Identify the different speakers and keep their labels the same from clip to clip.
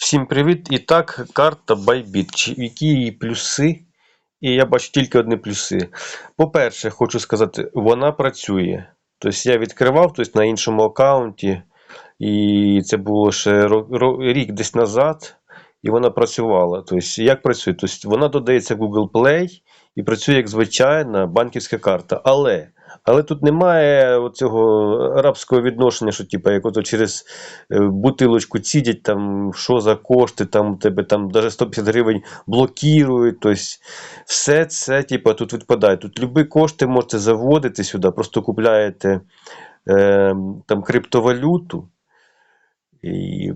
Speaker 1: Всім привіт! І так, карта Bybit. Які її плюси? І я бачу тільки одні плюси. По-перше, хочу сказати, вона працює. Тобто я відкривав тобто, на іншому аккаунті, і це було ще рік десь назад, і вона працювала. Тобто, як працює? Тобто, вона додається Google Play і працює як звичайна банківська карта. Але, але тут немає цього арабського відношення, що типу, як ото через е, бутилочку цідять, там, що за кошти, там у тебе там навіть 150 гривень блокують. Тобто, все це типу, тут відпадає. Тут любі кошти можете заводити сюди, просто купляєте е, там, криптовалюту і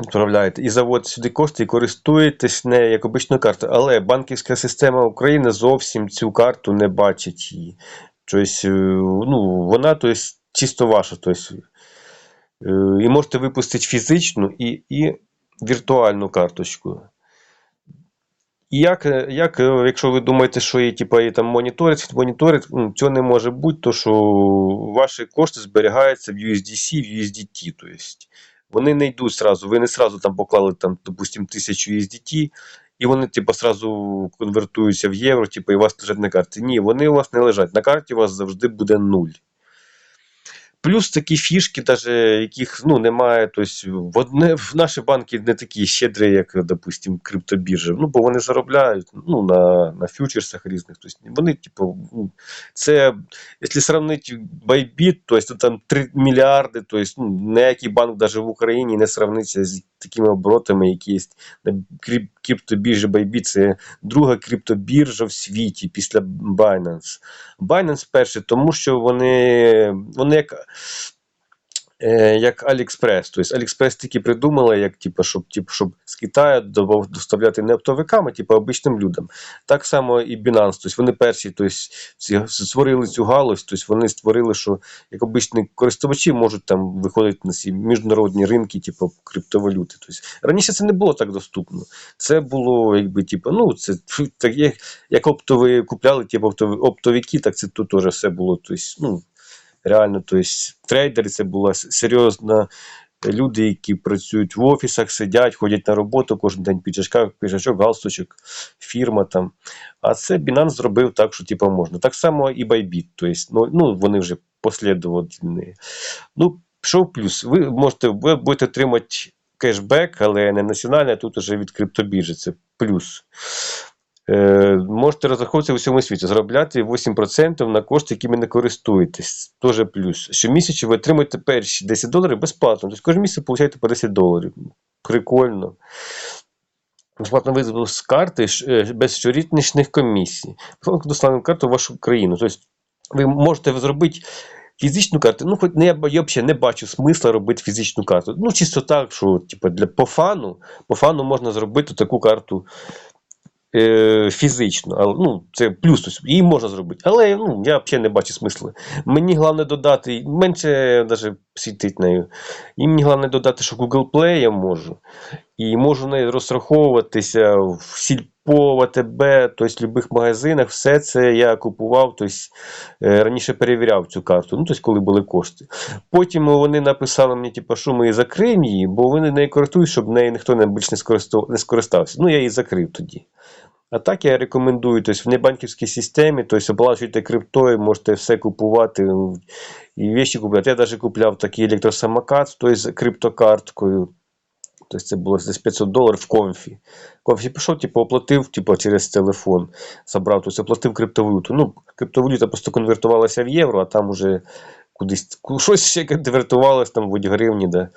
Speaker 1: відправляєте, і заводите сюди кошти і користуєтесь нею як обичною картою. Але банківська система України зовсім цю карту не бачить її. Тобто, е, ну, вона тобто, чисто ваша. Тобто, І можете випустити фізичну і, і віртуальну карточку. І як, е, як, якщо ви думаєте, що її, типу, там моніторить, моніторить, ну, цього не може бути, то що ваші кошти зберігаються в USDC, в USDT. Тобто вони не йдуть сразу, ви не сразу там поклали, там, допустим, 1000 USDT, і вони, типу, сразу конвертуються в євро, типу, і у вас лежать на карті. Ні, вони у вас не лежать. На карті у вас завжди буде нуль. Плюс такі фішки, даже, яких ну, немає. Тобто, в, одне, в наші банки не такі щедрі, як, допустим, криптобіржі. Ну, бо вони заробляють ну, на, на фьючерсах різних. Тобто, вони, типу, ну, це, якщо сравнити Bybit, то есть, там 3 мільярди, тобто, ну, ніякий банк навіть в Україні не сравниться з такими оборотами, які є на криптобіржі Bybit. Це друга криптобіржа в світі після Binance. Binance перший, тому що вони, вони як, як AliExpress. Тобто AliExpress тільки придумали, як, типу, щоб, типу, щоб з Китаю доставляти не оптовикам, а типу, обичним людям. Так само і Binance. Тобто вони перші тобто, створили цю галузь, тобто вони створили, що як обичні користувачі можуть там виходити на ці міжнародні ринки, типу криптовалюти. Тобто, раніше це не було так доступно. Це було, якби, типу, ну, це так, як, оптові купляли, типу, оптовики, так це тут теж все було. Тобто, ну, реально, тобто, трейдери це була серйозна. Люди, які працюють в офісах, сидять, ходять на роботу кожен день піджачка, піджачок, галстучок, фірма там. А це Binance зробив так, що типу, можна. Так само і Bybit. Тобто, ну, ну, вони вже послідовні. Ну, що плюс? Ви можете ви будете отримати кешбек, але не національний, а тут вже від криптобіржі. Це плюс. Е, можете розраховуватися в усьому світі, заробляти 8% на кошти, якими не користуєтесь. Теж плюс. Щомісяця ви отримуєте перші 10 доларів безплатно. Тобто кожен місяць получаєте по 10 доларів. Прикольно. Безплатно визвол з карти е, без щорічних комісій. Доставимо карту в вашу країну. Тобто ви можете зробити фізичну карту. Ну, хоч не, я, я взагалі не бачу смисла робити фізичну карту. Ну, чисто так, що типу, для, по фану, по фану можна зробити таку карту е, фізично. Але, ну, це плюс, тобто, її можна зробити. Але ну, я взагалі не бачу смислу. Мені головне додати, менше навіть світить нею. І мені головне додати, що Google Play я можу. І можу нею розраховуватися в сільпо, в АТБ, тобто в будь-яких магазинах. Все це я купував, тобто е, раніше перевіряв цю карту, ну, тобто, коли були кошти. Потім вони написали мені, типу, що ми закриємо її, бо вони нею користують, щоб нею ніхто не більш не скористався. Ну, я її закрив тоді. А так я рекомендую, тобто в небанківській системі, тобто оплачуєте криптою, можете все купувати і вещі купляти. Я навіть купляв такий електросамокат тобто, з криптокарткою. Тобто це було десь 500 доларів в конфі. Конфі пішов, типу, оплатив типу, через телефон, забрав, тобто оплатив криптовалюту. Ну, криптовалюта просто конвертувалася в євро, а там уже кудись щось ще конвертувалось там в гривні. Да.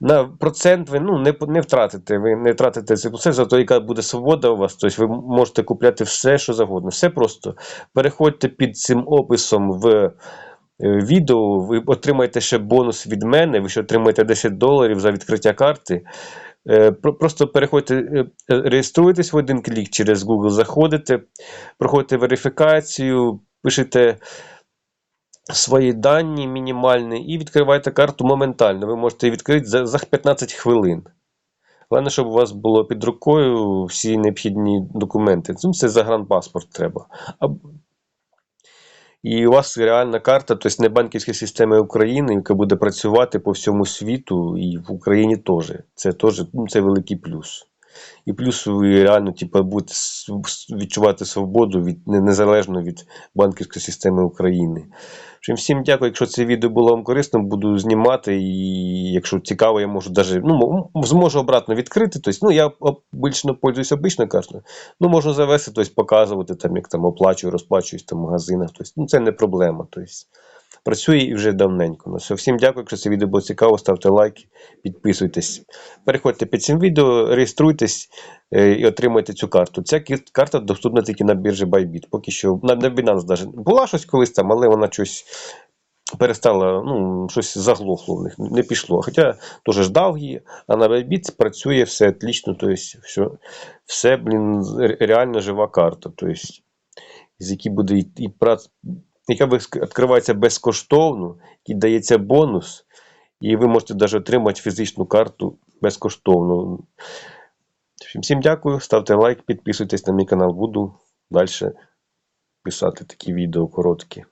Speaker 1: На процент ви ну, не, не втратите, ви не втратите цей процент, зато яка буде свобода у вас, тобто ви можете купляти все, що завгодно. Все просто. Переходьте під цим описом в відео, ви отримаєте ще бонус від мене, ви ще отримаєте 10 доларів за відкриття карти. Е, Просто переходьте, е, е, реєструєтесь в один клік через Google, заходите, проходите верифікацію, пишете свої дані мінімальні і відкриваєте карту моментально. Ви можете її відкрити за, за 15 хвилин. Головне, щоб у вас було під рукою всі необхідні документи. Ну, це загранпаспорт треба. І у вас реальна карта, тобто не банківська система України, яка буде працювати по всьому світу і в Україні теж. Це теж ну, це великий плюс. І плюс ви реально типу, будете відчувати свободу від, незалежно від банківської системи України. Общем, всім дякую. Якщо це відео було вам корисним, буду знімати. І якщо цікаво, я можу даже, ну, зможу обратно відкрити. Тобто, ну, я обично пользуюсь обичною картою. Ну, можна завести, тобто, показувати, там, як там оплачую, розплачуюсь в магазинах. Тобто, ну, це не проблема. Тобто, працює і вже давненько. Ну, всім дякую. Якщо це відео було цікаво, ставте лайки, підписуйтесь. Переходьте під цим відео, реєструйтесь е, і отримайте цю карту. Ця карта доступна тільки на біржі Bybit. Поки що на, на Binance навіть була щось колись там, але вона щось перестала, ну, щось заглохло в них, не пішло. Хоча теж ждав її, а на Bybit працює все отлично, тобто все, все блін, реально жива карта. Тобто, з якій буде і, і. Яка відкривається безкоштовно, і дається бонус, і ви можете навіть отримати фізичну карту безкоштовно. Всім- дякую, ставте лайк, підписуйтесь на мій канал, буду далі писати такі відео короткі.